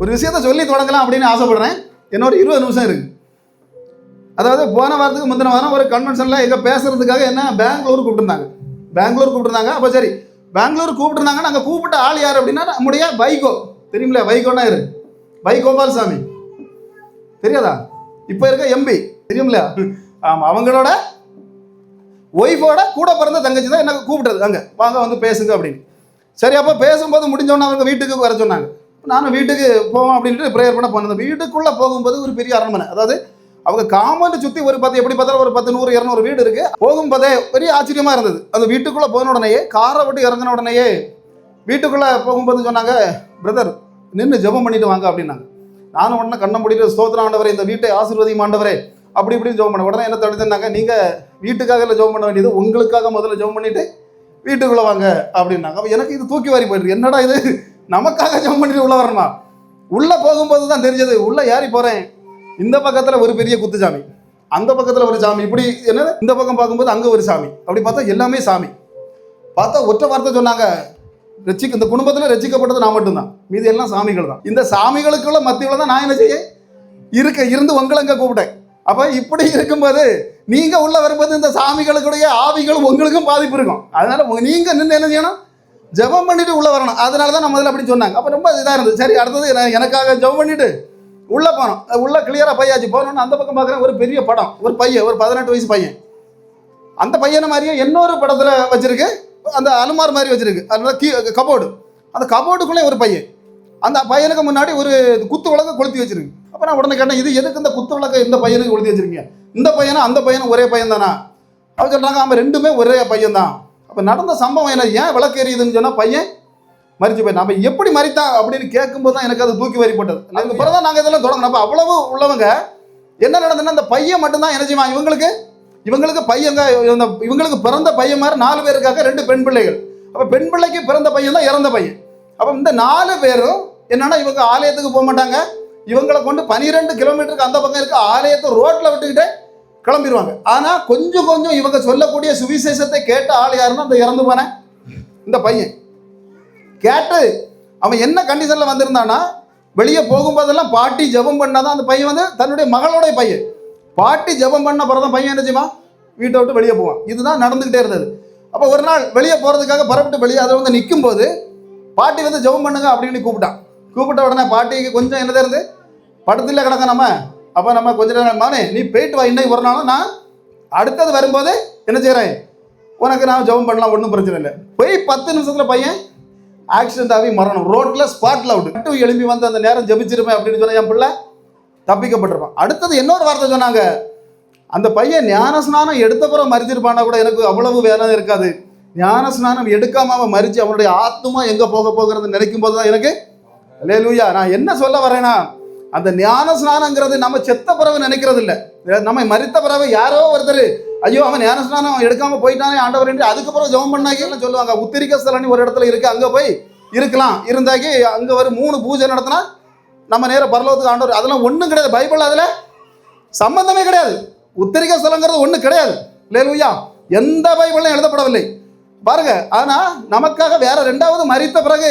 ஒரு விஷயத்த சொல்லி தொடங்கலாம் அப்படின்னு ஆசைப்படுறேன். என்னோட இருபது நிமிஷம் இருக்கு. அதாவது போன வாரத்துக்கு முந்தின வாரம் ஒரு கன்வென்ஷனில் எங்கே பேசுறதுக்காக என்ன? பெங்களூர் கூப்பிட்டுருந்தாங்க. பெங்களூர் கூப்பிட்டுருந்தாங்க. அப்போ சரி பெங்களூர் கூப்பிட்டுருந்தாங்க. நாங்கள் கூப்பிட்ட ஆள் யார் அப்படின்னா நம்முடைய வைகோ. தெரியுமில்ல வைகோனா இரு வை கோபால்சாமி தெரியாதா? இப்போ இருக்க எம்பி தெரியுமில்ல ஆமாம் அவங்களோட ஒய்ஃபோட கூட பிறந்த தங்கச்சி தான் என்ன கூப்பிட்டது. அங்கே வாங்க வந்து பேசுங்க அப்படின்னு. சரி அப்போ பேசும்போது முடிஞ்சோன்னே அவங்க வீட்டுக்கு வர சொன்னாங்க. நானும் வீட்டுக்கு போவோம் அப்படின்ட்டு ப்ரேயர் பண்ண போனேன். வீட்டுக்குள்ளே போகும்போது ஒரு பெரிய அரண்மனை. அதாவது அவங்க காமனை சுற்றி ஒரு பத்து எப்படி பார்த்தாலும் ஒரு பத்து நூறு இரநூறு வீடு இருக்குது போகும்போதே பெரிய ஆச்சரியமாக இருந்தது. அந்த வீட்டுக்குள்ளே போன உடனேயே காரை விட்டு இறங்கின உடனேயே வீட்டுக்குள்ளே போகும்போது சொன்னாங்க பிரதர் நின்று ஜெபம் பண்ணிட்டு வாங்க அப்படின்னாங்க. நானும் உடனே கண்ணை முடிட்டு ஸ்தோத்திரம் ஆண்டவரே இந்த வீட்டை ஆசீர்வதியும் ஆண்டவரே அப்படி இப்படின்னு ஜெபம் பண்ண உடனே என்ன தடுத்துனாங்க நீங்கள் வீட்டுக்காக இல்லை ஜெபம் பண்ண வேண்டியது உங்களுக்காக முதல்ல ஜெபம் பண்ணிவிட்டு வீட்டுக்குள்ளே வாங்க அப்படின்னாங்க. அப்போ எனக்கு இது தூக்கி வாரி போயிடுது. என்னடா இது? நமக்காக ஜெபம் பண்ணிட்டு உள்ள வரணுமா? உள்ளே போகும்போது தான் தெரிஞ்சது உள்ளே ஏறி போகிறேன் இந்த பக்கத்தில் ஒரு பெரிய குத்துசாமி அந்த பக்கத்தில் ஒரு சாமி. இப்படி என்ன இந்த பக்கம் பார்க்கும்போது அங்கே ஒரு சாமி. அப்படி பார்த்தா எல்லாமே சாமி. பார்த்தா ஒற்றை வார்த்தை சொன்னாங்க. ரசிக்க இந்த குடும்பத்தில் ரசிக்கப்பட்டது நான் மட்டும்தான். மீது எல்லாம் சாமிகள் தான். இந்த சாமிகளுக்குள்ள மத்தியில் தான் நான் என்ன செய்ய? இருக்க இருந்து உங்களை அங்கே கூப்பிட்டேன். அப்போ இப்படி இருக்கும்போது நீங்கள் உள்ள வரும்போது இந்த சாமிகளுக்குடைய ஆவிகள் உங்களுக்கும் பாதிப்பு இருக்கும். அதனால நீங்கள் நீங்க நின்று என்ன செய்யணும்? ஜெபம் பண்ணிட்டு உள்ள வரணும். அதனால தான் நம்ம இதில் அப்படின்னு சொன்னாங்க. அப்போ ரொம்ப இதாக இருந்தது. சரி அடுத்தது எனக்காக ஜெபம் பண்ணிட்டு உள்ள போனோம். உள்ளே உள்ள கிளியராக பையாச்சு போனோன்னு அந்த பக்கம் பார்க்குறேன். ஒரு பெரிய படம். ஒரு பையன் ஒரு பதினெட்டு வயசு பையன். அந்த பையனை மாதிரியே இன்னொரு படத்தில் வச்சிருக்கு. அந்த அலுமார் மாதிரி வச்சிருக்கு. அதனால கீ கபோர்டு. அந்த கபோர்டுக்குள்ளே ஒரு பையன். அந்த பையனுக்கு முன்னாடி ஒரு குத்து விளக்க கொளுத்தி வச்சிருக்கு. அப்போ நான் உடனே கேட்டேன் இது எதுக்கு இந்த குத்து விளக்க இந்த பையனுக்கு கொளுத்தி வச்சிருக்கீங்க? இந்த பையனும் அந்த பையனும் ஒரே பையன் தானா அவங்க சொல்கிறாங்க ஆமாம் ரெண்டுமே ஒரே பையன் தான் இப்போ நடந்த சம்பவம் என்ன? ஏன் விளக்கு எரியுதுன்னு சொன்னால் பையன் மறிச்சு போய் நம்ம எப்படி மறித்தா அப்படின்னு கேட்கும்போது தான் எனக்கு அது தூக்கி வரிப்பட்டது. அதுக்கு பிறகு தான் நாங்கள் இதெல்லாம் தொடங்கணும். அப்போ அவ்வளவு உள்ளவங்க என்ன நடந்ததுன்னா அந்த பையன் மட்டும்தான் என்ன செய்வான் இவங்களுக்கு இவங்களுக்கு பையங்க இந்த இவங்களுக்கு பிறந்த பையன் மாதிரி நாலு பேருக்காக ரெண்டு பெண் பிள்ளைகள். அப்போ பெண் பிள்ளைக்கு பிறந்த பையன் தான் இறந்த பையன். அப்போ இந்த நாலு பேரும் என்னன்னா இவங்க ஆலயத்துக்கு போக மாட்டாங்க. இவங்களை கொண்டு பனிரெண்டு கிலோமீட்டருக்கு அந்த பக்கம் இருக்க. ஆலயத்தை ரோட்டில் விட்டுக்கிட்டு கிளம்பிடுவாங்க ஆனால் கொஞ்சம் கொஞ்சம் இவங்க சொல்லக்கூடிய சுவிசேஷத்தை கேட்ட ஆள் யாருன்னா அந்த இறந்து போனேன் இந்த பையன். கேட்டு அவன் என்ன கண்டிஷனில் வந்திருந்தானா வெளியே போகும்போதெல்லாம் பாட்டி ஜெபம் பண்ணாதான் அந்த பையன் வந்து தன்னுடைய மகளோடைய பையன். பாட்டி ஜெபம் பண்ண தான் பையன் என்ன செய்வான்? வீட்டை விட்டு வெளியே போவான். இதுதான் நடந்துக்கிட்டே இருந்தது. அப்போ ஒரு நாள் வெளியே போகிறதுக்காக புறப்பட்டு வெளியே அதை வந்து நிற்கும் போது பாட்டி வந்து ஜெபம் பண்ணுங்க அப்படின்னு கூப்பிட்டான். கூப்பிட்ட உடனே பாட்டிக்கு கொஞ்சம் என்னது இருந்து படத்தில் கிடக்க நம்ம அப்போ நம்ம கொஞ்ச நேரம் மானே நீ போயிட்டு வா. இன்னைக்கு ஒரு நாளும் நான் அடுத்தது வரும்போது என்ன செய்கிறேன் உனக்கு நான் ஜெபம் பண்ணலாம் ஒன்றும் பிரச்சனை இல்லை. போய் பத்து நிமிஷத்தில் பையன் ஆக்சிடென்ட் ஆகி மரணம். ரோட்டில் ஸ்பாட்டில் அவுட் மட்டும் எழும்பி வந்து அந்த நேரம் ஜபிச்சிருப்பேன் அப்படின்னு சொன்னால் என் பிள்ளை தப்பிக்கப்பட்டிருப்பான். அடுத்தது இன்னொரு வார்த்தை சொன்னாங்க. அந்த பையன் ஞான ஸ்நானம் மறிச்சிருப்பானா கூட எனக்கு அவ்வளவு வேலை இருக்காது. ஞான ஸ்நானம் எடுக்காம அவன் மறிச்சு அவனுடைய ஆத்மா எங்கே போக போகிறது நினைக்கும் போது தான் எனக்கு லே லூயா நான் என்ன சொல்ல வரேன்னா அந்த ஞான ஸ்நானங்கிறது நம்ம செத்த பிறவை நினைக்கிறது இல்லை நம்ம மறித்த பிறகு யாரோ ஒருத்தர் ஐயோ அவன் ஞான ஸ்நானம் எடுக்காம போயிட்டானே ஆண்டவர் என்று அதுக்கப்புறம் ஜெபம் பண்ணாக்கி சொல்லுவாங்க. உத்திரிக்க ஸ்தலனி ஒரு இடத்துல இருக்கு அங்கே போய் இருக்கலாம். இருந்தாக்கி அங்கே ஒரு மூணு பூஜை நடத்தினா நம்ம நேரம் பரலோகத்துக்கு ஆண்டவர் அதெல்லாம் ஒன்றும் கிடையாது. பைபிள் அதில் சம்பந்தமே கிடையாது. உத்தரிக்க ஸ்தலங்கிறது ஒன்றும் கிடையாது. லேலுயா எந்த பைபிளும் எழுதப்படவில்லை. பாருங்க ஆனால் நமக்காக வேற ரெண்டாவது மறித்த பிறகு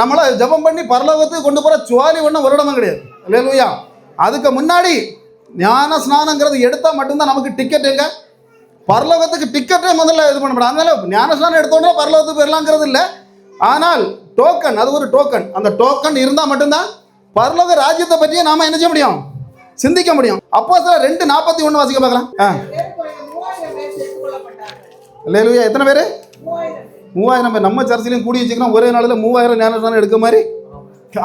நம்மளை ஜெபம் பண்ணி பரலோகத்துக்கு கொண்டு போகிற சுவாலி ஒன்றும் ஒரு இடமும் கிடையாது. லேலுயா அதுக்கு முன்னாடி ஞான ஸ்நானங்கிறது எடுத்தால் மட்டும்தான் நமக்கு டிக்கெட் எங்க? பரலோகத்துக்கு டிக்கெட்டே முதல்ல இது பண்ண முடியாது அதனால ஞான ஸ்நானம் எடுத்தோன்னா பரலோகத்துக்கு போயிடலாங்கிறது இல்லை. ஆனால் டோக்கன் அது ஒரு டோக்கன் அந்த டோக்கன் இருந்தால் மட்டும்தான் பரலோக ராஜ்யத்தை பற்றியே நாம என்ன செய்ய முடியும்? சிந்திக்க முடியும். அப்போ சார் ரெண்டு நாற்பத்தி ஒன்று வாசிக்க பார்க்கலாம். ஆ. இல்லையா எத்தனை பேர்? மூவாயிரம் பேர். மூவாயிரம் பேர். நம்ம சர்ச்சிலையும் கூடி வச்சுக்கிறோம். ஒரே நாளில் மூவாயிரம் ஞானஸ்தானம் எடுக்க மாதிரி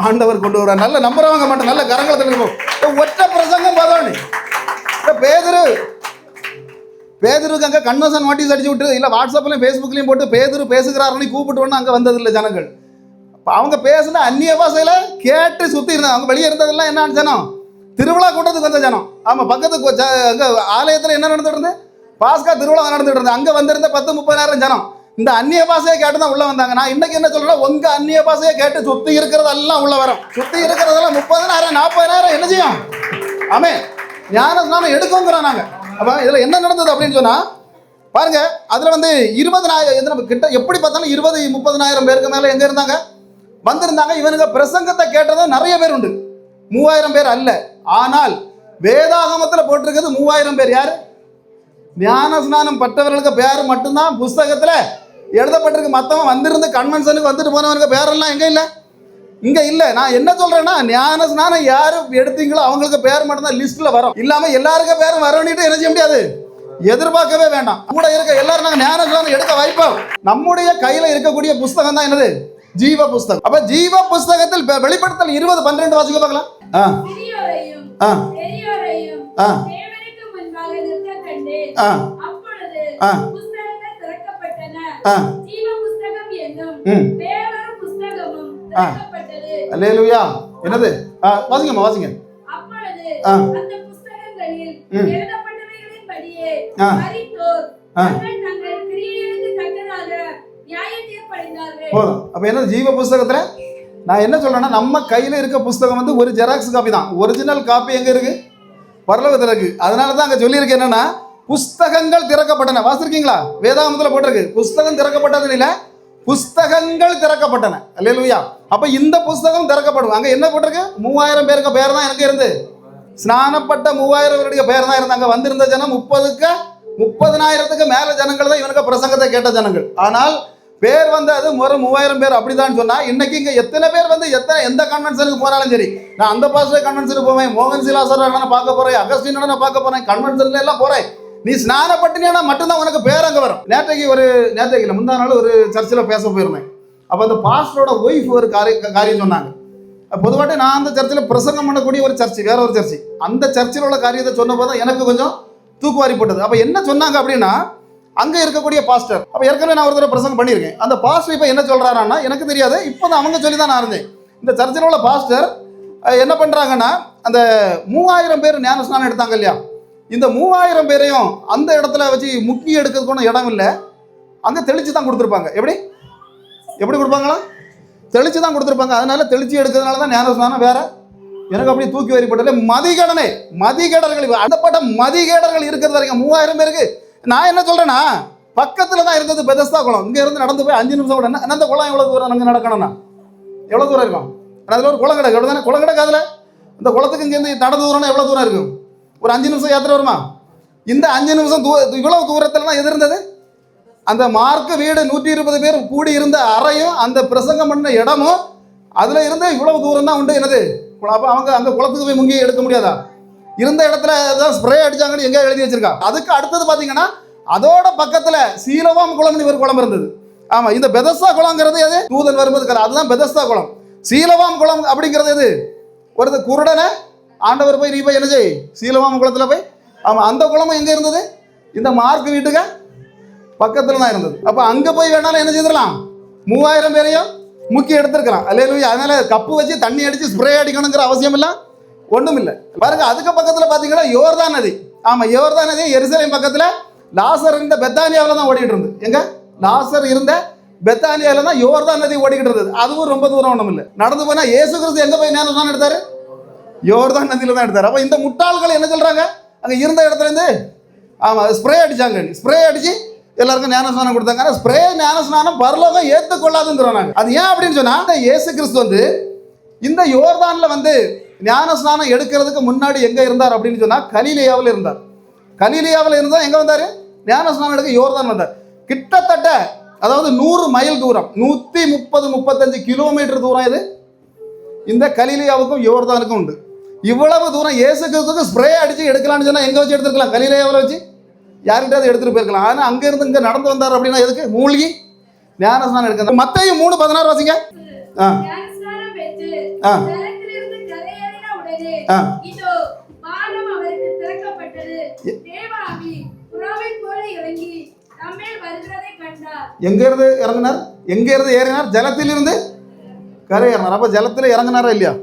ஆண்டவர் கொண்டு வர நல்ல நம்புறவங்க மட்டும் நல்ல கரங்களை இருக்கும் ஒற்றை பிரசங்கம் பதவனி பேதரு. பேதருக்கு அங்கே கன்வர்சன் நோட்டீஸ் அடிச்சு விட்டு இல்லை வாட்ஸ்அப்லையும் ஃபேஸ்புக்லையும் போட்டு பேதரு பேசுகிறாருன்னு கூப்பிட்டு ஒன்று அங்கே வந்ததில்லை ஜனங்கள். இப்போ அவங்க பேசுன அந்நிய பாசையில் கேட்டு சுற்றி இருந்தாங்க. அவங்க வெளியே இருந்ததெல்லாம் என்ன ஜனம்? திருவிழா கூட்டத்துக்கு வந்த ஜனம். ஆமாம் பக்கத்துக்கு அங்கே ஆலயத்தில் என்ன நடந்துட்டு இருந்து பாஸ்கா திருவிழா நடந்துட்டு இருந்தது. அங்கே வந்திருந்த பத்து முப்பதாயிரம் ஜனம். இந்த அந்நிய பாஷையை கேட்டு தான் உள்ள வந்தாங்க. நான் இன்னைக்கு என்ன சொல்றேன் உங்க அந்நிய பாஷையை கேட்டு சுத்தி இருக்கிறதெல்லாம் உள்ள வரும். சுத்தி இருக்கிறதெல்லாம் முப்பதனாயிரம் நாற்பதாயிரம் என்ன செய்யும்? ஆமே ஞான ஸ்நானம் எடுக்கோங்கிறோம் நாங்க. அப்ப இதுல என்ன நடந்தது அப்படின்னு சொன்னா பாருங்க அதுல வந்து இருபதனாயிரம் நம்ம கிட்ட எப்படி பார்த்தாலும் இருபது முப்பதனாயிரம் பேருக்கு மேல எங்க இருந்தாங்க? வந்திருந்தாங்க. இவனுங்க பிரசங்கத்தை கேட்டதும் நிறைய பேர் உண்டு. மூவாயிரம் பேர் அல்ல. ஆனால் வேதாகமத்துல போட்டிருக்கிறது மூவாயிரம் பேர் யாரு? ஞான ஸ்நானம் பட்டவர்களுக்கு பேர் மட்டும்தான். புஸ்தகத்துல எழுதப்பட்டிருக்கு. மத்தவன் வந்திருந்து கன்வென்ஷனுக்கு வந்துட்டு போனவனுக்கு பேரெல்லாம் எங்க இல்ல? இங்க இல்ல. நான் என்ன சொல்றேன்னா ஞான ஸ்நானம் யாரு எடுத்தீங்களோ அவங்களுக்கு பேர் மட்டும்தான் லிஸ்ட்ல வரும். இல்லாம எல்லாருக்கும் பேரும் வரவேண்டிட்டு என்ன செய்ய முடியாது? எதிர்பார்க்கவே வேண்டாம். கூட இருக்க எல்லாரும் நாங்க ஞான ஸ்நானம் எடுக்க வாய்ப்போம். நம்முடைய கையில இருக்கக்கூடிய புஸ்தகம் தான் என்னது? ஜீவ புஸ்தகம். அப்ப ஜீவ புஸ்தகத்தில் வெளிப்படுத்தல் இருபது பன்னிரெண்டு வாசிக்க பார்க்கலாம். ஆ. ஆ. ஆ. அல்லேலூயா. என்னது? வாசிங்கம்மா வாசிங்க. போதும். அப்போ என்னது ஜீவ புஸ்தகத்தில் நான் என்ன சொல்றேன்னா நம்ம கையில் இருக்க புஸ்தகம் வந்து ஒரு ஜெராக்ஸ் காப்பி தான். ஒரிஜினல் காப்பி எங்கே இருக்கு? பரலோகத்தில் இருக்கு. அதனால தான் அங்கே சொல்லியிருக்கு என்னன்னா புஸ்தகங்கள் திறக்கப்பட்டன. வாசிருக்கீங்களா வேதாமத்தில் போட்டிருக்கு. புஸ்தகம் திறக்கப்பட்டது இல்லை. புஸ்தகங்கள் திறக்கப்பட்டன. அல்லேலூயா. அப்போ இந்த புஸ்தகம் திறக்கப்படும். அங்கே என்ன போட்டிருக்கு? மூவாயிரம் பேருக்கு பேர் தான் எனக்கு இருந்து. ஸ்நானப்பட்ட மூவாயிரம் பேருடைய பேர் தான் இருந்தாங்க வந்திருந்த ஜனம் முப்பதுக்கு முப்பதனாயிரத்துக்கு மேல ஜனங்கள் தான் இவனுக்கு பிரசங்கத்தை கேட்ட ஜனங்கள். ஆனால் பேர் வந்து அது முறை மூவாயிரம் பேர் அப்படிதான் சொன்னா இன்னைக்கு இங்க எத்தனை பேர் வந்து எத்தனை எந்த கன்வென்ஷனுக்கு போனாலும் சரி. நான் அந்த பாஸ்டர் கன்வென்ஷனுக்கு போவேன். மோகன் சிலாசர் பார்க்க போறேன். அகஸ்டின் பார்க்க போறேன். கன்வென்ஷன்ல எல்லாம் போறேன். நீ ஸ்நானப்பட்டினா மட்டும்தான் உனக்கு பேர் அங்கே வரும். நேற்றைக்கு ஒரு நேற்றைக்கு இல்லை முந்தா நாள் ஒரு சர்ச்சில் பேச போயிருந்தேன். அப்போ அந்த பாஸ்டரோட ஒய்ஃப் ஒரு காரிய காரியம் சொன்னாங்க. பொதுவாட்டி நான் அந்த சர்ச்சில் பிரசங்கம் பண்ணக்கூடிய ஒரு சர்ச்சு வேற ஒரு சர்ச்சு. அந்த சர்ச்சில் உள்ள காரியத்தை சொன்னபோது தான் எனக்கு கொஞ்சம் தூக்குவாரி போட்டது. அப்போ என்ன சொன்னாங்க அப்படின்னா அங்கே இருக்கக்கூடிய பாஸ்டர் அப்போ ஏற்கனவே நான் ஒரு தடவை பிரசங்கம் பண்ணியிருக்கேன். அந்த பாஸ்டர் இப்போ என்ன சொல்கிறாரான்னா எனக்கு தெரியாது இப்போ தான் அவங்க சொல்லி தான் நான் இருந்தேன். இந்த சர்ச்சில் உள்ள பாஸ்டர் என்ன பண்ணுறாங்கன்னா அந்த மூவாயிரம் பேர் ஞானஸ்நானம் எடுத்தாங்க இல்லையா? இந்த மூவாயிரம் பேரையும் அந்த இடத்துல வச்சு முக்கி எடுக்கிறதுக்கு ஒன்றும் இடம் இல்லை. அங்கே தெளிச்சு தான் கொடுத்துருப்பாங்க. எப்படி? எப்படி கொடுப்பாங்களா? தெளிச்சு தான் கொடுத்துருப்பாங்க. அதனால தெளிச்சு எடுக்கிறதுனால தான் ஞானஸ்நானம் வேற. எனக்கு அப்படியே தூக்கி வரிப்பட்டது மதிகடனை மதிகேடர்கள் அடப்பட்ட மதிகேடர்கள் இருக்கிறது வரைக்கும் மூவாயிரம் பேருக்கு. நான் என்ன சொல்கிறேன்னா பக்கத்தில் தான் இருந்தது பெதஸ்தா குளம். இங்கே இருந்து நடந்து போய் அஞ்சு நிமிஷம் கூட என்ன- அந்த குளம் எவ்வளோ தூரம் அங்கே நடக்கணும்னா? எவ்வளோ தூரம் இருக்கும்? அதில் ஒரு குளம் கிடக்கு. எவ்வளோ தானே குளம் கிடக்கு அதில். இந்த குளத்துக்கு இங்கேருந்து நடந்து தூரம்னா எவ்வளோ தூரம் இருக்கும்? ஒரு அஞ்சு நிமிஷம் யாத்திரை வருமா? இந்த அஞ்சு நிமிஷம் தூ இவ்வளவு தூரத்தில் தான் எது இருந்தது? அந்த மார்க்கு வீடு நூற்றி இருபது பேர் கூடி இருந்த அறையும் அந்த பிரசங்கம் பண்ண இடமும் அதில் இருந்து இவ்வளவு தூரம் தான் உண்டு என்னது? அப்போ அவங்க அந்த குளத்துக்கு போய் முங்கி எடுக்க முடியாதா? இருந்த இடத்துல ஏதாவது ஸ்ப்ரே அடிச்சாங்கன்னு எங்கே எழுதி வச்சிருக்கா? அதுக்கு அடுத்தது பார்த்தீங்கன்னா அதோட பக்கத்தில் சீலவாம் குளம்னு ஒரு குளம் இருந்தது. ஆமாம் இந்த பெதஸ்தா குளங்கிறது எது? தூதன் வரும்போது கரை அதுதான் பெதஸ்தா குளம். சீலவாம் குளம் அப்படிங்கிறது எது? ஒரு குருடனை ஆண்டவர் போய் நீ போய் என்ன செய்? சீலவாம் குளத்தில் போய்? ஆமாம் அந்த குளமும் எங்கே இருந்தது? இந்த மார்க் வீட்டுக்கு பக்கத்தில் தான் இருந்தது. அப்போ அங்கே போய் வேணாலும் என்ன செய்திடலாம்? மூவாயிரம் பேரையும் முக்கி எடுத்துருக்கிறான். அல்லையா அதனால கப்பு வச்சு தண்ணி அடித்து ஸ்ப்ரே அடிக்கணுங்கிற அவசியம் இல்லை ஒன்றும் இல்லை பாருங்க அதுக்கு பக்கத்தில் பார்த்தீங்கன்னா யோர்தான் நதி. ஆமாம் யோர்தான் நதி எருசலேம் பக்கத்தில் லாசர் இருந்த பெத்தானியாவில் தான் ஓடிட்டு இருந்தது. எங்க? லாசர் இருந்த பெத்தானியாவில் தான் யோர்தான் நதி ஓடிக்கிட்டு இருந்தது. அதுவும் ரொம்ப தூரம் ஒன்றும் இல்லை நடந்து போனால் இயேசு கிறிஸ்து எங்கே போய் நேரம் தான் எடுத்தாரு? யோர்தான் நதியில தான் எடுத்தார். அப்போ இந்த முட்டாள்கள் என்ன சொல்கிறாங்க அங்கே இருந்த இடத்துலேருந்து ஆமாம் ஸ்ப்ரே அடித்தாங்க ஸ்ப்ரே அடிச்சு எல்லாருக்கும் ஞானஸ்நானம் கொடுத்தாங்க. ஆனால் ஸ்ப்ரே ஞானஸ்நானம் பரலோகம் ஏற்றுக்கொள்ளாதுங்கிறோம் நாங்கள் அது ஏன் அப்படின்னு சொன்னால் இந்த இயேசு கிறிஸ்து வந்து இந்த யோர்தானில் வந்து ஞானஸ்நானம் எடுக்கிறதுக்கு முன்னாடி எங்கே இருந்தார் அப்படின்னு சொன்னால் கலிலியாவில் இருந்தார். கலிலியாவில் இருந்தால் எங்கே வந்தார்? ஞானஸ்நானம் எடுக்க யோர்தான் வந்தார். கிட்டத்தட்ட அதாவது நூறு மைல் தூரம் நூற்றி முப்பது முப்பத்தஞ்சு கிலோமீட்டர் தூரம் இது. இந்த கலிலியாவுக்கும் யோர்தானுக்கும் உண்டு. இவ்வளவு தூரம் இயேசு கிறிஸ்துக்கு ஸ்ப்ரே அடிச்சு எடுக்கலாம்னு சொன்னா எங்க வச்சு எடுத்துருக்கலாம்? கலிலியாவில் வச்சு? யார்கிட்டயாவது எடுத்துட்டு போயிருக்கலாம். ஆனா அங்க இருந்து இங்க நடந்து வந்தார் அப்படின்னா எதுக்கு? மூழ்கி ஞானஸ்நானம் எடுக்க மத்தையும் மூணு பதினாறு வாசிங்க. ஆ. ஆ. ஆ. எங்க இருந்து இறங்கினார்? எங்க இருந்து ஏறினார்? ஜலத்திலிருந்து கரை ஏறினார் அப்ப ஜலத்துல இறங்கினாரா இல்லையா?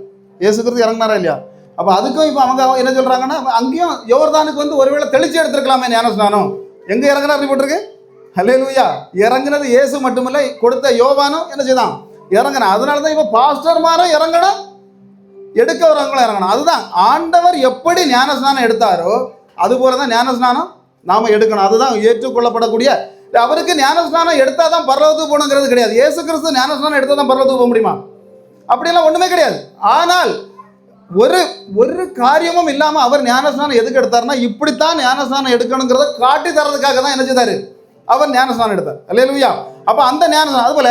இயேசு கிறிஸ்து இறங்கினாரா இல்லையா? அப்போ அதுக்கும் இப்போ அவங்க என்ன சொல்கிறாங்கன்னா அங்கேயும் யோர்தானுக்கு வந்து ஒருவேளை தெளிச்சு எடுத்துருக்கலாமே ஞானஸ்நானம் எங்கே இறங்கினார் போட்டிருக்கு ஹலே லூயா இறங்குனது இயேசு மட்டுமில்லை கொடுத்த யோவானும் என்ன செய்தான்? இறங்கினா அதனால தான் இப்போ பாஸ்டர்மாரும் இறங்கணும் எடுக்க வரவங்களும் இறங்கணும். அதுதான் ஆண்டவர் எப்படி ஞானஸ்நானம் எடுத்தாரோ அது போல தான் ஞானஸ்நானம் நாம் எடுக்கணும். அதுதான் ஏற்றுக்கொள்ளப்படக்கூடிய அவருக்கு ஞானஸ்நானம் எடுத்தால் தான் பரலோகத்துக்கு போகணுங்கிறது கிடையாது. ஏசு கிறிஸ்து ஞானஸ்நானம் எடுத்தால் தான் பரலோகத்துக்கு போக முடியுமா? அப்படியெல்லாம் ஒன்றுமே கிடையாது. ஆனால் ஒரு ஒரு காரியமும் இல்லாம அவர் ஞானஸ்நானம் எதுக்கு எடுத்தாருன்னா இப்படித்தான் ஞானஸ்நானம் எடுக்கணுங்கிறத காட்டி தரதுக்காக தான் என்ன செய்தாரு? அவர் ஞானஸ்நானம் எடுத்தார். அல்லேலூயா. அப்ப அந்த ஞானஸ்நானம் அதுபோல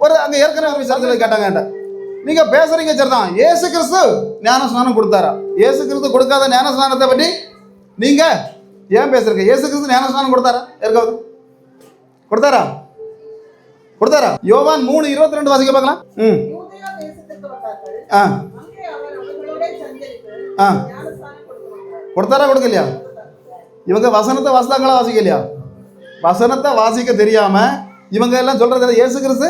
ஒரு அங்க ஏற்கனவே ஒரு விசாரத்தில் கேட்டாங்க என்கிட்ட. நீங்க பேசுறீங்க சரிதான். இயேசு கிறிஸ்து ஞானஸ்நானம் கொடுத்தாரா? இயேசு கிறிஸ்து கொடுக்காத ஞானஸ்நானத்தை பற்றி நீங்க ஏன் பேசுறீங்க? இயேசு கிறிஸ்து ஞானஸ்நானம் கொடுத்தாரா? யாருக்காவது கொடுத்தாரா? கொடுத்தாரா? யோவான் மூணு இருபத்தி ரெண்டு வாசிக்க பார்க்கலாம். ம். ஆ. ஆ கொடுத்தாரா கொடுக்கலையா இவங்க வசனத்தை வாசித்தாங்களா வாசிக்கலையா வசனத்தை வாசிக்க தெரியாம இவங்க எல்லாம் சொல்றது இயேசு கிறிஸ்து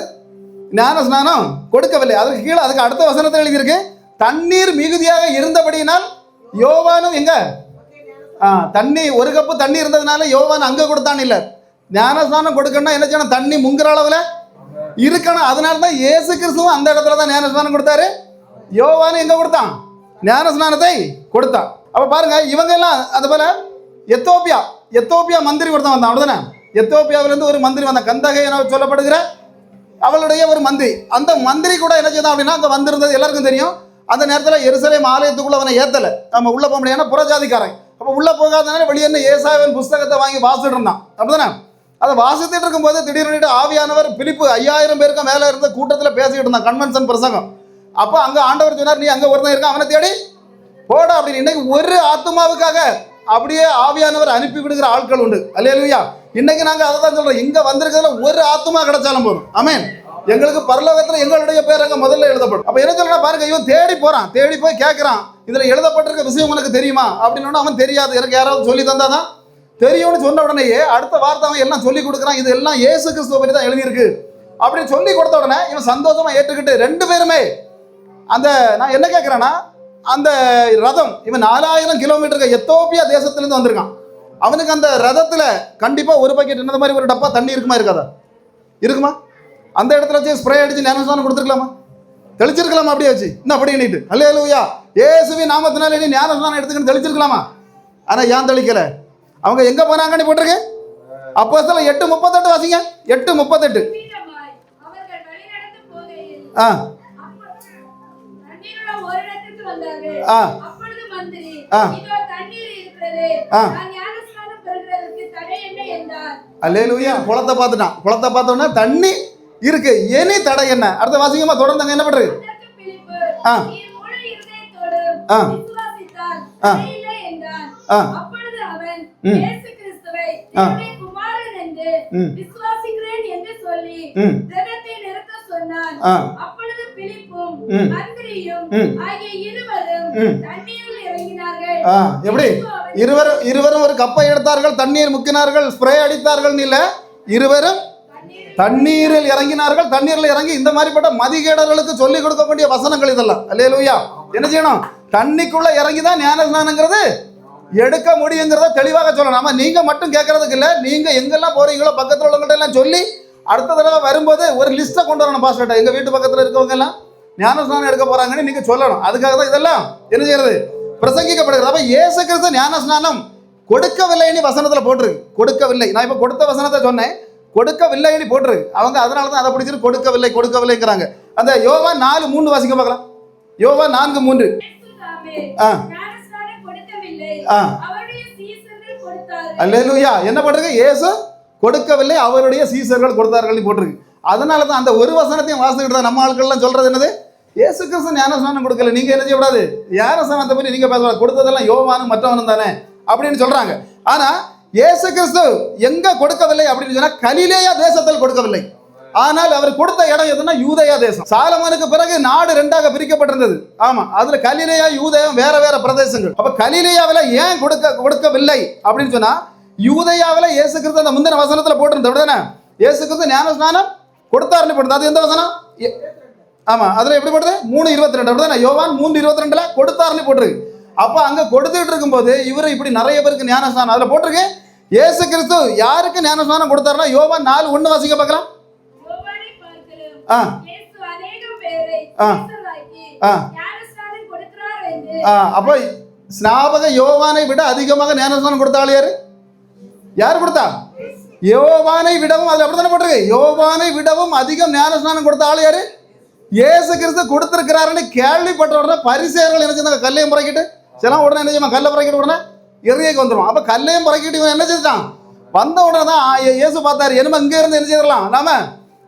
ஞான ஸ்நானம் கொடுக்கவில்லை அதுக்கு கீழே அதுக்கு அடுத்த வசனத்தில் எழுதியிருக்கு தண்ணீர் மிகுதியாக இருந்தபடியினால் யோவானும் எங்க ஆ தண்ணி ஒரு கப்பு தண்ணி இருந்ததுனால யோவான் அங்க கொடுத்தான் இல்ல ஞானஸ்நானம் கொடுக்கணும்னா என்ன செய்யணும் தண்ணி முங்குற அளவுல இருக்கணும் அதனால தான் இயேசு கிறிஸ்துவும் அந்த இடத்துல தான் ஞானஸ்நானம் கொடுத்தாரு யோவானும் எங்க கொடுத்தான் ஞான ஸ்நானத்தை கொடுத்தான். அப்போ பாருங்க இவங்க எல்லாம் அதுபோல எத்தோப்பியா எத்தோப்பியா மந்திரி ஒருத்தன் வந்தான் அவ்வளோதானே எத்தோப்பியாவிலேருந்து ஒரு மந்திரி வந்தான். கந்தகை என சொல்லப்படுகிற அவளுடைய ஒரு மந்திரி. அந்த மந்திரி கூட என்ன செய்தான் அப்படின்னா அங்கே வந்திருந்தது எல்லாருக்கும் தெரியும். அந்த நேரத்தில் எருசலேம் ஆலயத்துக்குள்ள அவனை ஏற்றலை நம்ம உள்ளே போக முடியாது புறஜாதிக்காரன். அப்போ உள்ளே போகாதனால வெளியே ஏசாவின் புஸ்தகத்தை வாங்கி வாசிட்டு இருந்தான். அப்படிதானே அதை வாசித்துட்டு இருக்கும்போது திடீர்னு ஆவியானவர் பிலிப்பு ஐயாயிரம் பேருக்கு மேலே இருந்த கூட்டத்தில் பேசிக்கிட்டு இருந்தான் கன்வென்ஷன் பிரசங்கம். அப்போ அங்கே ஆண்டவர் சொன்னார் நீ அங்கே ஒருத்தன் இருக்கான் அவனை தேடி. போடா அப்படின்னு. இன்னைக்கு ஒரு ஆத்மாவுக்காக அப்படியே ஆவியானவர் அனுப்பி விடுகிற ஆட்கள் உண்டு. அல்லையா இன்னைக்கு நாங்க அதை தான் சொல்றோம். இங்க வந்திருக்கிறதுல ஒரு ஆத்மா கிடைச்சாலும் போதும். அமேன் எங்களுக்கு பரலோகத்துல எங்களுடைய பேர் அங்க முதல்ல எழுதப்படும். அப்ப என்ன சொல்றா பாருங்க இவன் தேடி போறான். தேடி போய் கேட்குறான் இதுல எழுதப்பட்டிருக்க விஷயம் உனக்கு தெரியுமா? அப்படின்னு அவன் தெரியாது. எனக்கு யாராவது சொல்லி தந்தாதான்? தெரியும்னு சொன்ன உடனேயே அடுத்த வார்த்தை அவன் எல்லாம் சொல்லி கொடுக்குறான். இது எல்லாம் ஏசு கிறிஸ்துவ பற்றி தான் எழுதியிருக்கு. அப்படின்னு சொல்லி கொடுத்த உடனே இவன் சந்தோஷமா ஏற்றுக்கிட்டு ரெண்டு பேருமே அந்த நான் என்ன கேட்குறேன்னா அந்த ரதம் இவன் நாலாயிரம் கிலோமீட்டருக்கு எத்தோப்பியா தேசத்துலேருந்து வந்திருக்கான். அவனுக்கு அந்த ரதத்தில் கண்டிப்பாக ஒரு பக்கெட் இந்த மாதிரி ஒரு டப்பா தண்ணி இருக்குமா இருக்காதா? இருக்குமா? அந்த இடத்துல வச்சு ஸ்ப்ரே அடிச்சு ஞானஸ்தானம் கொடுத்துருக்கலாமா? தெளிச்சிருக்கலாமா அப்படியே வச்சு? இன்னும் அப்படியே நீட்டு அல்லே லூயா ஏசுவி நாமத்தினால நீ ஞானஸ்தானம் எடுத்துக்கின்னு தெளிச்சிருக்கலாமா? ஆனால் ஏன் தெளிக்கல? அவங்க எங்கே போனாங்கன்னு போட்டிருக்கு? அப்போ எட்டு முப்பத்தெட்டு வாசிங்க. எட்டு முப்பத்தெட்டு. ஆ. ஆ. ஆ. ஆ. அல்லேலூயா குளத்தை பார்த்துட்டான் குளத்தை பார்த்தோன்னா தண்ணி இருக்கு இனி தடை என்ன அடுத்த வாசிக்கமா தொடர்ந்து அங்க என்ன பண்றது ஆ. ஆ. ஆ. ஆ. விசுவாசிக்கிறேன் என்று சொல்லி. ரதத்தை நிறுத்த சொன்னான். ஆ. அப்பொழுது பிலிப்பும். ஆகிய இருவரும். தண்ணீரில் இறங்கினார்கள். எப்படி? இருவரும் இருவரும் ஒரு கப்பை எடுத்தார்கள் தண்ணீர் முக்கினார்கள் ஸ்ப்ரே அடித்தார்கள் இல்ல இருவரும் தண்ணீரில் இறங்கினார்கள் தண்ணீரில் இறங்கி இந்த மாதிரிப்பட்ட மதிகேடர்களுக்கு சொல்லிக் கொடுக்க வேண்டிய வசனங்கள் இதெல்லாம். அல்லேலூயா. என்ன செய்யணும்? தண்ணிக்குள்ள இறங்கி தான் ஞான ஸ்நானங்கிறது எடுக்க முடியுங்கிறத தெளிவாக சொல்லணும். ஆமா நீங்க மட்டும் கேட்கறதுக்கு இல்ல. நீங்க எங்கெல்லாம் போறீங்களோ பக்கத்துல உள்ளவங்கள்ட்ட எல்லாம் சொல்லி அடுத்த தடவை வரும்போது ஒரு லிஸ்ட்டை கொண்டு வரணும் பாஸ்டர்ட்ட எங்க வீட்டு பக்கத்துல இருக்கவங்க எல்லாம் ஞான ஸ்நானம் எடுக்க போறாங்கன்னு நீங்க சொல்லணும். அதுக்காக தான் இதெல்லாம் என்ன செய்யறது? பிரசங்கிக்கப்படுகிறது. அப்ப இயேசு கிறிஸ்து ஞான ஸ்நானம் கொடுக்கவில்லைன்னு வசனத்துல போட்டிருக்கு. கொடுக்கவில்லை. நான் இப்ப கொடுத்த வசனத்தை சொன்னேன். கொடுக்கவில்லைன்னு போட்டிருக்கு. அவங்க அதனால தான் அதை பிடிச்சிட்டு கொடுக்கவில்லை கொடுக்கவில்லைங்கிறாங்க. அந்த யோவா நாலு மூணு வாசிக்க பார்க்கலாம். யோவா நான்கு மூன்று. ஆ. ஆ. அல்லேலூயா. என்ன பண்றது? இயேசு கொடுக்கவில்லை அவருடைய சீசர்கள் கொடுத்தார்கள் போட்டிருக்கு. அதனால தான் அந்த ஒரு வசனத்தையும் வாசிக்கிட்டு தான் நம்ம ஆட்கள்லாம் சொல்றது என்னது? இயேசு கிறிஸ்து ஞானஸ்நானம் கொடுக்கல. நீங்க என்ன செய்யக்கூடாது ஞானஸ்நானத்தை பற்றி நீங்க பேசக்கூடாது கொடுத்ததெல்லாம் யோவானும் மற்றவனும் தானே? அப்படின்னு சொல்றாங்க. ஆனா இயேசு கிறிஸ்து எங்க கொடுக்கவில்லை அப்படின்னு சொன்னா கலிலேயா தேசத்தில் கொடுக்கவில்லை. ஆனால் அவர் கொடுத்த இடம் எதுன்னா யூதயா தேசம். சாலமானுக்கு பிறகு நாடு ரெண்டாக பிரிக்கப்பட்டிருந்தது. ஆமா அதுல கலிலேயா யூதயம் வேற வேற பிரதேசங்கள். அப்ப கலிலேயாவில ஏன் கொடுக்க கொடுக்கவில்லை அப்படின்னு சொன்னா யூதயாவில் இயேசு கிறிஸ்து அந்த முந்தின வசனத்துல போட்டிருந்தது அப்படிதானே இயேசு கிறிஸ்து ஞான ஸ்நானம் கொடுத்தாருன்னு போடுது அது எந்த வசனம்? ஆமா அதுல எப்படி போடுது மூணு இருபத்தி ரெண்டு அப்படிதானே யோவான் மூணு இருபத்தி ரெண்டுல கொடுத்தாருன்னு போட்டிருக்கு. அப்ப அங்க கொடுத்துட்டு இருக்கும்போது இவர் இப்படி நிறைய பேருக்கு ஞான ஸ்நானம் அதுல போட்டிருக்கு. இயேசு கிறிஸ்து யாருக்கு ஞான ஸ்நானம் கொடுத்தாருன்னா யோவான் நாலு ஒன்று வாசிக்க பார்க்கலாம். ஆ. ஆ. ஆ. ஆ, அப்போ ஸ்நாபக யோவானை விட அதிகமாக ஞானஸ்நானம் கொடுத்த ஆள் யாரு? யார் கொடுத்தா? யோவானை விடவும் அது அப்படித்தானே போட்டிருக்கு. யோவானை விடவும் அதிகம் ஞானஸ்நானம் கொடுத்த ஆள் யாரு? இயேசு கிறிஸ்து கொடுத்திருக்கிறாருன்னு கேள்விப்பட்ட உடனே பரிசேயர்கள் என்ன செஞ்சாங்க? கல்லையும் புறக்கிட்டு சில உடனே என்ன செய்வான் கல்லை புறக்கிட்டு உடனே எரியைக்கு வந்துடும் அப்ப கல்லையும் புறக்கிட்டு இவன் என்ன செஞ்சான் வந்த உடனே தான் இயேசு பார்த்தாரு. என்னமா இங்க இருந்து என்ன செய்திடலாம்? நாம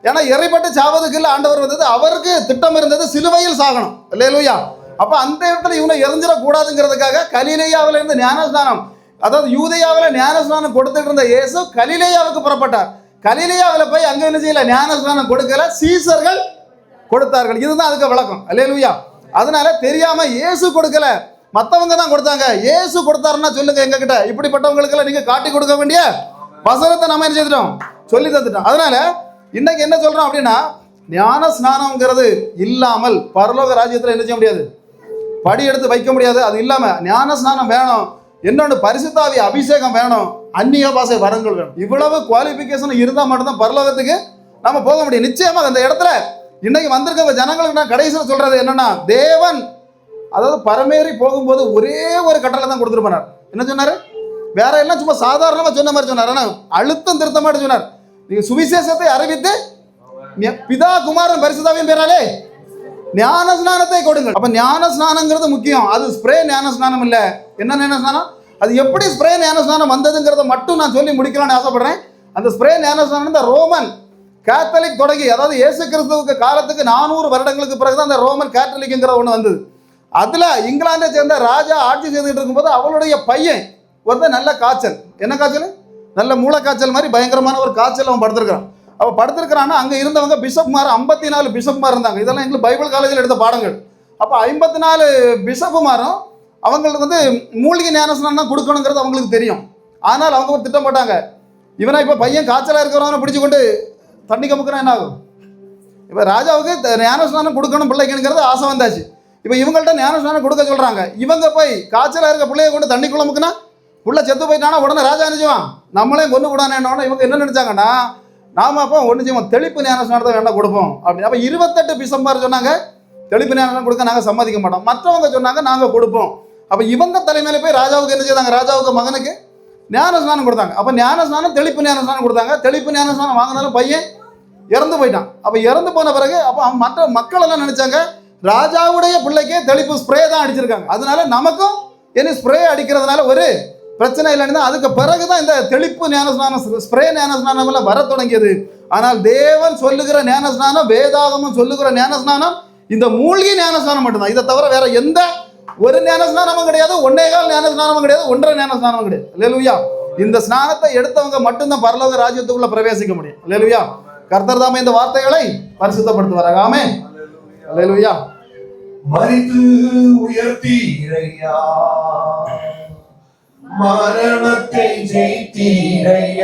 ஏன்னா இறைப்பட்டு சாவதுக்கு இல்லை ஆண்டவர் வந்தது அவருக்கு திட்டம் இருந்தது சிலுவையில் சாகணும். இல்லையா அப்போ அந்த இடத்துல இவனை எரிஞ்சிடக்கூடாதுங்கிறதுக்காக கலிலேயாவில இருந்து ஞானஸ்நானம் அதாவது யூதையாவில் ஞானஸ்நானம் கொடுத்துட்டு இருந்த இயேசு கலிலேயாவுக்கு புறப்பட்டார். கலிலேயாவில் போய் அங்கே என்ன செய்யல? ஞானஸ்நானம் கொடுக்கல. சீசர்கள் கொடுத்தார்கள். இதுதான் அதுக்கு விளக்கம். அல்லேலூயா. அதனால தெரியாம இயேசு கொடுக்கல. மற்றவங்க தான் கொடுத்தாங்க. இயேசு கொடுத்தாருன்னா சொல்லுங்க எங்க கிட்ட இப்படிப்பட்டவங்களுக்கெல்லாம் நீங்க காட்டி கொடுக்க வேண்டிய வசனத்தை நம்ம என்ன செய்துட்டோம்? சொல்லி தந்துட்டோம். அதனால இன்னைக்கு என்ன சொல்றோம் அப்படின்னா ஞான ஸ்நானம்ங்கிறது இல்லாமல் பரலோக ராஜ்யத்தில் என்ன செய்ய முடியாது? படி எடுத்து வைக்க முடியாது. அது இல்லாம ஞான ஸ்நானம் வேணும். இன்னொன்று பரிசுத்தாவி அபிஷேகம் வேணும். அந்நிய பாஷை வரங்கள் வேணும். இவ்வளவு குவாலிஃபிகேஷன் இருந்தால் மட்டும்தான் பரலோகத்துக்கு நம்ம போக முடியும். நிச்சயமாக அந்த இடத்துல இன்னைக்கு வந்திருக்க ஜனங்களுக்கு நான் கடைசியில் சொல்றது என்னன்னா தேவன் அதாவது பரமேறி போகும்போது ஒரே ஒரு கட்டளை தான் கொடுத்துருப்பார் என்ன சொன்னார்? வேற எல்லாம் சும்மா சாதாரணமாக சொன்ன மாதிரி சொன்னார். ஆனால் அழுத்தம் திருத்த மாதிரி சொன்னார். நீங்க சுவிசேஷத்தை அறிவித்து பிதா குமாரன் பரிசுதாவின் பேராலே ஞான ஸ்நானத்தை கொடுங்கள். அப்ப ஞான ஸ்நானங்கிறது முக்கியம். அது ஸ்ப்ரே ஞான ஸ்நானம் இல்ல. என்ன ஞான ஸ்நானம்? அது எப்படி ஸ்ப்ரே ஞான ஸ்நானம் வந்ததுங்கிறத மட்டும் நான் சொல்லி முடிக்கலாம்னு ஆசைப்படுறேன். அந்த ஸ்ப்ரே ஞான ஸ்நானம் இந்த ரோமன் கேத்தலிக் தொடங்கி அதாவது இயேசு கிறிஸ்துவுக்கு காலத்துக்கு நானூறு வருடங்களுக்கு பிறகுதான் அந்த ரோமன் கேத்தலிக்ங்கிற ஒன்று வந்தது. அதுல இங்கிலாந்தை சேர்ந்த ராஜா ஆட்சி செய்துட்டு இருக்கும்போது அவளுடைய பையன் வந்து நல்ல காய்ச்சல். என்ன காய்ச்சல்? நல்ல மூளைக்காய்ச்சல் மாதிரி பயங்கரமான ஒரு காய்ச்சல் அவன் படுத்திருக்கிறான். அவன் படுத்திருக்கிறான்னா அங்கே இருந்தவங்க பிஷப்மார் ஐம்பத்தி நாலு பிஷப்மார் இருந்தாங்க. இதெல்லாம் எங்களுக்கு பைபிள் காலேஜில் எடுத்த பாடங்கள். அப்போ ஐம்பத்தி நாலு பிஷப்புமாரும் அவங்களுக்கு வந்து மூலிகை ஞானஸ்நானம் தான் கொடுக்கணுங்கிறது அவங்களுக்கு தெரியும். ஆனால் அவங்க ஒரு திட்டம் போட்டாங்க. இவனை இப்போ பையன் காய்ச்சலாக இருக்கிறவனை பிடிச்சு கொண்டு தண்ணி கமுக்குனா என்ன ஆகும்? இப்போ ராஜாவுக்கு ஞானஸ்நானம் கொடுக்கணும் பிள்ளைக்குங்கிறது ஆசை வந்தாச்சு. இப்போ இவங்கள்ட்ட ஞானஸ்நானம் கொடுக்க சொல்கிறாங்க இவங்க போய் காய்ச்சலாக இருக்க பிள்ளைய கொண்டு தண்ணி குழம்புக்குன்னா புள்ள செத்து போயிட்டானா உடனே ராஜா நினைச்சுவான் நம்மளே கொண்டு விடானேன்னு இவங்க என்ன நினைச்சாங்கன்னா நாம அப்போ ஒன்று செய்வோம் தெளிப்பு ஞானஸ்நானத்தை வேண்டாம் கொடுப்போம் அப்படின்னு. அப்போ இருபத்தெட்டு பிசம்பர் சொன்னாங்க தெளிப்பு ஞானம் கொடுக்க நாங்கள் சம்மதிக்க மாட்டோம். மற்றவங்க சொன்னாங்க நாங்கள் கொடுப்போம். அப்போ இவங்க தலைமையில போய் ராஜாவுக்கு என்ன செய்தாங்க? ராஜாவுக்கு மகனுக்கு ஞானஸ்நானம் கொடுத்தாங்க. அப்போ ஞானஸ்நானம் தெளிப்பு ஞானஸ்நானம் கொடுத்தாங்க. தெளிப்பு ஞானஸ்நானம் வாங்கினாலும் பையன் இறந்து போயிட்டான். அப்போ இறந்து போன பிறகு அப்போ மற்ற மக்கள் எல்லாம் நினைச்சாங்க ராஜாவுடைய பிள்ளைக்கே தெளிப்பு ஸ்ப்ரே தான் அடிச்சிருக்காங்க. அதனால நமக்கும் என்ன ஸ்ப்ரே அடிக்கிறதுனால ஒரு பிரச்சனை இல்லைன்னு தான் அதுக்கு பிறகு தான் இந்த தெளிப்பு ஞானஸ்நானம் ஸ்ப்ரே ஞானஸ்நானம் எல்லாம் வர தொடங்கியது. ஆனால் தேவன் சொல்லுகிற ஞானஸ்நானம் வேதாகமும் சொல்லுகிற ஞானஸ்நானம் இந்த மூழ்கி ஞானஸ்நானம் மட்டும்தான். இதை தவிர வேற எந்த ஒரு ஞானஸ்நானமும் கிடையாது ஒன்னே கால் ஞானஸ்நானமும் கிடையாது ஒன்றரை ஞானஸ்நானமும் கிடையாது. லேலுயா இந்த ஸ்நானத்தை எடுத்தவங்க மட்டும்தான் பரலோக ராஜ்யத்துக்குள்ள பிரவேசிக்க முடியும். லேலுயா கர்த்தர் தாமே இந்த வார்த்தைகளை பரிசுத்தப்படுத்துவாராக. ஆமே லேலுயா மறித்து உயர்த்தீரையா மரணத்தை ஜெயித்தீரையா